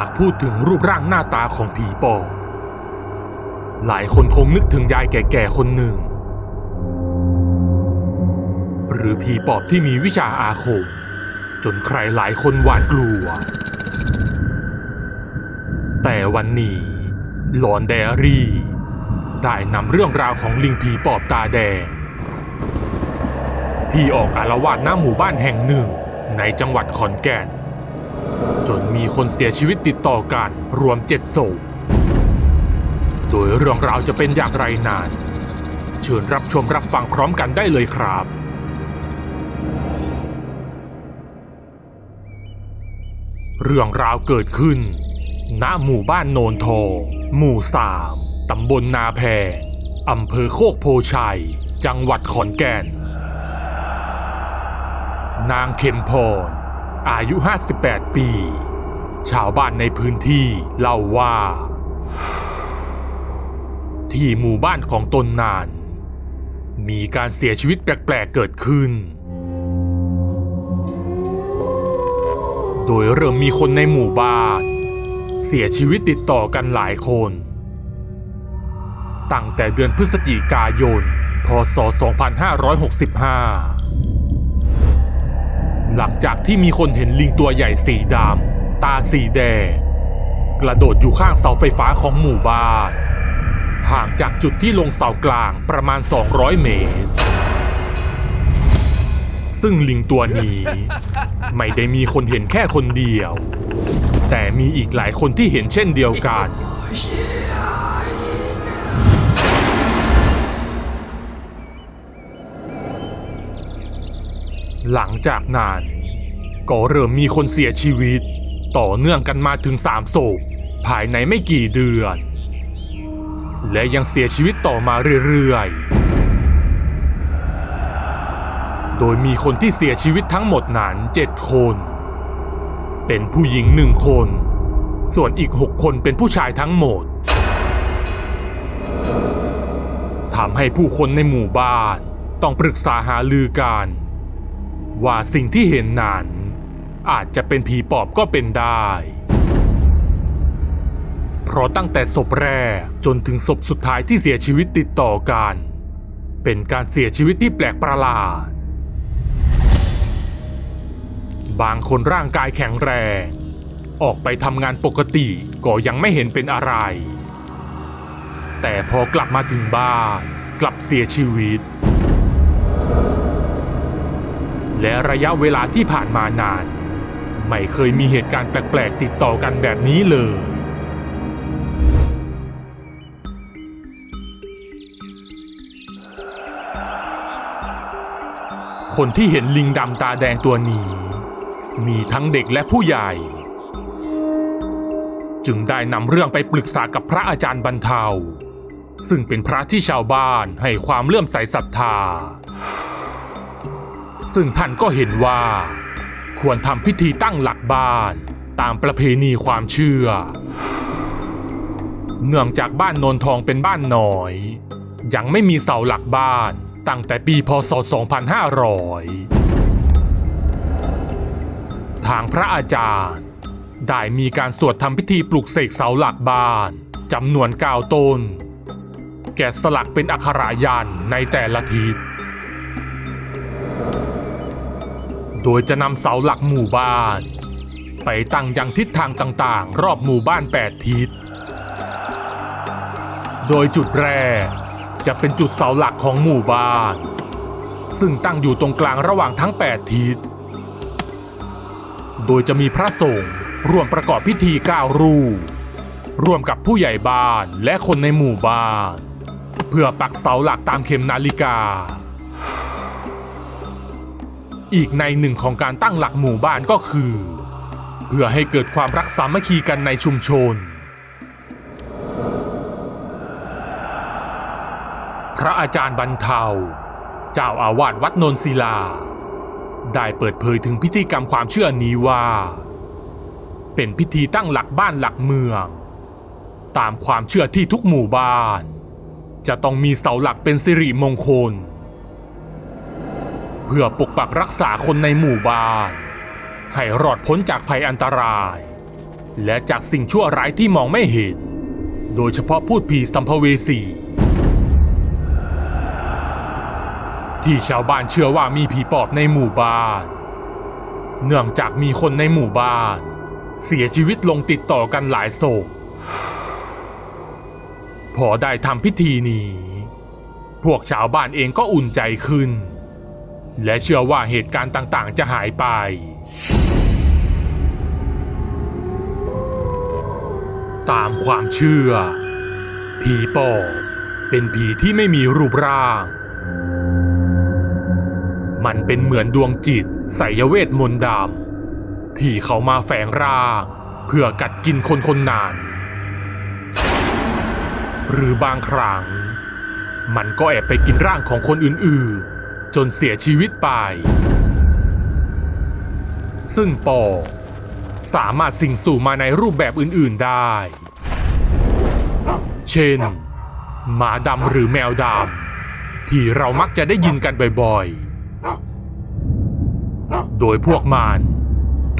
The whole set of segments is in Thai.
ากพูดถึงรูปร่างหน้าตาของผีปอบหลายคนคงนึกถึงยายแก่ๆคนหนึ่ง หรือผีปอบที่มีวิชาอาคม จนใครหลายคนหวาดกลัว แต่วันนี้หลอนแดรี่ ได้นำเรื่องราวของลิงผีปอบตาแดง ที่ออกอารวาสหน้าหมู่บ้านแห่งหนึ่งในจังหวัดขอนแก่น จนมีคนเสียชีวิตติดต่อกันรวมเจ็ดศพโดยเรื่องราวจะเป็นอย่างไรนั้นเชิญรับชมรับฟังพร้อมกันได้เลยครับเรื่องราวเกิดขึ้น ณ หมู่บ้านโนนทอง หมู่สามตำบลนาแพอำเภอโคกโพชัย จังหวัดขอนแก่น นางเข็มพร อายุ 58 ปี ชาวบ้านในพื้นที่เล่าว่า ที่หมู่บ้านของตนนาน มีการเสียชีวิตแปลกๆเกิดขึ้น โดยเริ่มมีคนในหมู่บ้าน เสียชีวิตติดต่อกันหลายคน ตั้งแต่เดือนพฤศจิกายน พศ 2565 หลังจากที่มีคนเห็นลิงตัวใหญ่สีดำตาสีแดงกระโดดอยู่ข้างเสาไฟฟ้าของหมู่บ้านห่างจากจุดที่ลงเสากลางประมาณ 200 เมตร ซึ่งลิงตัวนี้ไม่ได้มีคนเห็นแค่คนเดียว แต่มีอีกหลายคนที่เห็นเช่นเดียวกัน หลังจากนั้นก็เริ่มมีคนเสียชีวิต ต่อเนื่องกันมาถึงสามศพภายในไม่กี่เดือน และยังเสียชีวิตต่อมาเรื่อยๆ โดยมีคนที่เสียชีวิตทั้งหมดนั้นเจ็ดคน เป็นผู้หญิงหนึ่งคน ส่วนอีกหกคนเป็นผู้ชายทั้งหมดทำให้ผู้คนในหมู่บ้านต้องปรึกษาหาลือกัน ว่าสิ่งที่เห็นนั้น อาจจะเป็นผีปอบก็เป็นได้ เพราะตั้งแต่ศพแรกจนถึงศพสุดท้ายที่เสียชีวิตติดต่อกัน เป็นการเสียชีวิตที่แปลกประหลาด บางคนร่างกายแข็งแรง ออกไปทำงานปกติก็ยังไม่เห็นเป็นอะไร แต่พอกลับมาถึงบ้านกลับเสียชีวิต และระยะเวลาที่ผ่านมานาน ไม่เคยมีเหตุการณ์แปลกๆ ติดต่อกันแบบนี้เลย คนที่เห็นลิงดำตาแดงตัวนี้ มีทั้งเด็กและผู้ใหญ่ จึงได้นำเรื่องไปปรึกษากับพระอาจารย์บรรเทา ซึ่งเป็นพระที่ชาวบ้านให้ความเลื่อมใสศรัทธา ซึ่งท่านก็เห็นว่า ควรทำพิธีตั้งหลักบ้านตามประเพณีความเชื่อ เนื่องจากบ้านโนนทองเป็นบ้านน้อย ยังไม่มีเสาหลักบ้านตั้งแต่ปีพศ 2500 ทางพระอาจารย์ ได้มีการสวดทำพิธีปลุกเสกเสาหลักบ้านจำนวนเก้าต้น แกะสลักเป็นอักขระยันในแต่ละทิศ โดยจะนำเสาหลักหมู่บ้าน ไปตั้งยังทิศทางต่างๆ รอบหมู่บ้าน 8 ทิศ โดยจุดแรกจะเป็นจุดเสาหลักของหมู่บ้าน ซึ่งตั้งอยู่ตรงกลางระหว่างทั้ง 8 ทิศ โดยจะมีพระสงฆ์ร่วมประกอบพิธี9รูปร่วมกับผู้ใหญ่บ้านและคนในหมู่บ้าน เพื่อปักเสาหลักตามเข็มนาฬิกา อีกในหนึ่งของการตั้งหลักหมู่บ้านก็คือ เพื่อให้เกิดความรักสามัคคีกันในชุมชน พระอาจารย์บรรเทา เจ้าอาวาสวัดนนศิลา ได้เปิดเผยถึงพิธีกรรมความเชื่อนี้ว่า เป็นพิธีตั้งหลักบ้านหลักเมือง ตามความเชื่อที่ทุกหมู่บ้าน จะต้องมีเสาหลักเป็นสิริมงคล เพื่อปกปักรักษาคนในหมู่บ้าน ให้รอดพ้นจากภัยอันตราย และจากสิ่งชั่วร้ายที่มองไม่เห็น โดยเฉพาะพูดผีสัมภเวสี ที่ชาวบ้านเชื่อว่ามีผีปอบในหมู่บ้าน เนื่องจากมีคนในหมู่บ้าน เสียชีวิตลงติดต่อกันหลายศพพอได้ทำพิธีนี้ พวกชาวบ้านเองก็อุ่นใจขึ้น และเชื่อว่าเหตุการณ์ต่างๆ จะหายไป ตามความเชื่อ ผีปอบเป็นผีที่ไม่มีรูปร่าง มันเป็นเหมือนดวงจิตไสยเวทมนต์ดำที่เขามาแฝงร่าง เพื่อกัดกินคนคนนั้นหรือบางครั้ง มันก็แอบไปกินร่างของคนอื่นๆ จนเสียชีวิตไป ซึ่งปอสามารถสิงสู่มาในรูปแบบอื่นๆได้ เช่น หมาดำหรือแมวดำที่เรามักจะได้ยินกันบ่อยๆ โดยพวกมัน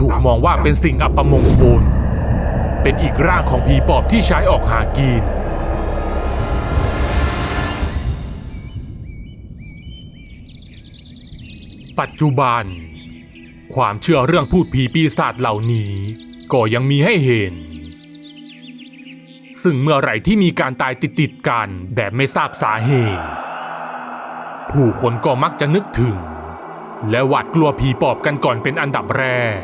ถูกมองว่าเป็นสิ่งอัปมงคล เป็นอีกร่างของผีปอบที่ใช้ออกหากิน ปัจจุบัน ความเชื่อเรื่องพูดผีปีศาจเหล่านี้ ก็ยังมีให้เห็น ซึ่งเมื่อไหร่ที่มีการตายติดๆกันแบบไม่ทราบสาเหตุ ผู้คนก็มักจะนึกถึง และหวาดกลัวผีปอบกันก่อนเป็นอันดับแรก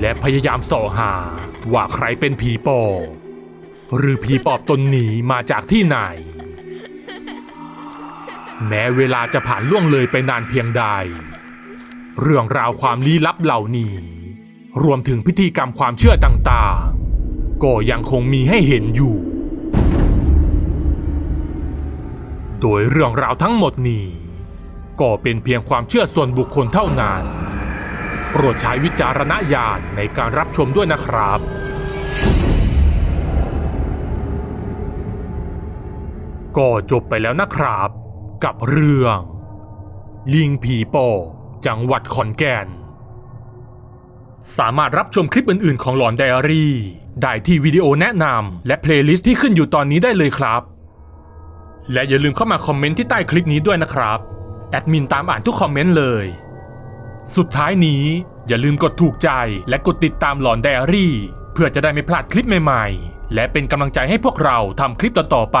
และพยายามส่อหาว่าใครเป็นผีปอบหรือผีปอบตนนี้มาจากที่ไหน แม้เวลาจะผ่านล่วงเลยไปนานเพียงใด เรื่องราวความลี้ลับเหล่านี้ รวมถึงพิธีกรรมความเชื่อต่างๆ ก็ยังคงมีให้เห็นอยู่ โดยเรื่องราวทั้งหมดนี้ ก็เป็นเพียงความเชื่อส่วนบุคคลเท่านั้นโปรดใช้วิจารณญาณในการรับชมด้วยนะครับก็จบไปแล้วนะครับ กับเรื่อง ลิงผีปอบจังหวัดขอนแก่น สามารถรับชมคลิปอื่นๆ ของหลอนไดอารี่ ได้ที่วิดีโอแนะนำและเพลย์ลิสต์ที่ขึ้นอยู่ตอนนี้ได้เลยครับ และอย่าลืมเข้ามาคอมเมนต์ที่ใต้คลิปนี้ด้วยนะครับ แอดมินตามอ่านทุกคอมเมนต์เลย สุดท้ายนี้อย่าลืมกดถูกใจและกดติดตามหลอนไดอารี่ เพื่อจะได้ไม่พลาดคลิปใหม่ๆ และเป็นกำลังใจให้พวกเราทำคลิปต่อๆไป